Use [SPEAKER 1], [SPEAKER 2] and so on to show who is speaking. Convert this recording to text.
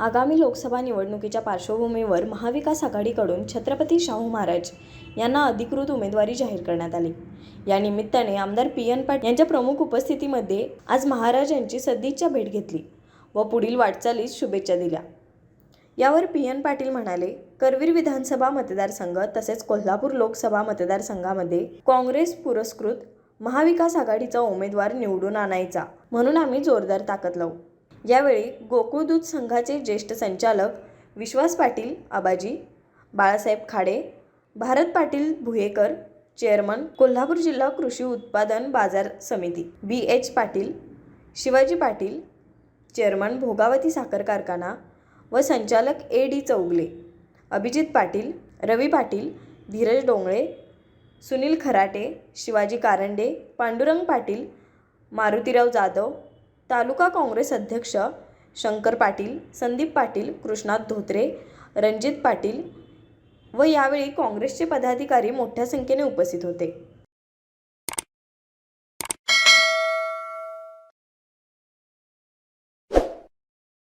[SPEAKER 1] आगामी लोकसभा निवडणुकीच्या पार्श्वभूमीवर महाविकास आघाडीकडून छत्रपती शाहू महाराज यांना अधिकृत उमेदवारी जाहीर करण्यात आली. या निमित्ताने आमदार पी एन पाटील यांच्या प्रमुख उपस्थितीमध्ये आज महाराज यांची सदिच्छा भेट घेतली व पुढील वाटचालीस शुभेच्छा दिल्या. यावर पी एन पाटील म्हणाले करवीर विधानसभा मतदारसंघ तसेच कोल्हापूर लोकसभा मतदारसंघामध्ये काँग्रेस पुरस्कृत महाविकास आघाडीचा उमेदवार निवडून आणायचा म्हणून आम्ही जोरदार ताकद लावू. यावेळी गोकुळदूत संघाचे ज्येष्ठ संचालक विश्वास पाटील आबाजी बाळासाहेब खाडे भारत पाटील भुयेकर चेअरमन कोल्हापूर जिल्हा कृषी उत्पादन बाजार समिती B H Patil Shivaji Patil chairman Bhogavati साखर कारखाना व संचालक ए डी चौगले अभिजित पाटील रवी पाटील धीरज डोंगळे सुनील खराटे शिवाजी कारंडे पांडुरंग पाटील मारुतीराव जाधव तालुका काँग्रेस अध्यक्ष शंकर पाटील संदीप पाटील कृष्णात धोत्रे रणजित पाटील व यावेळी काँग्रेसचे पदाधिकारी मोठ्या संख्येने उपस्थित होते.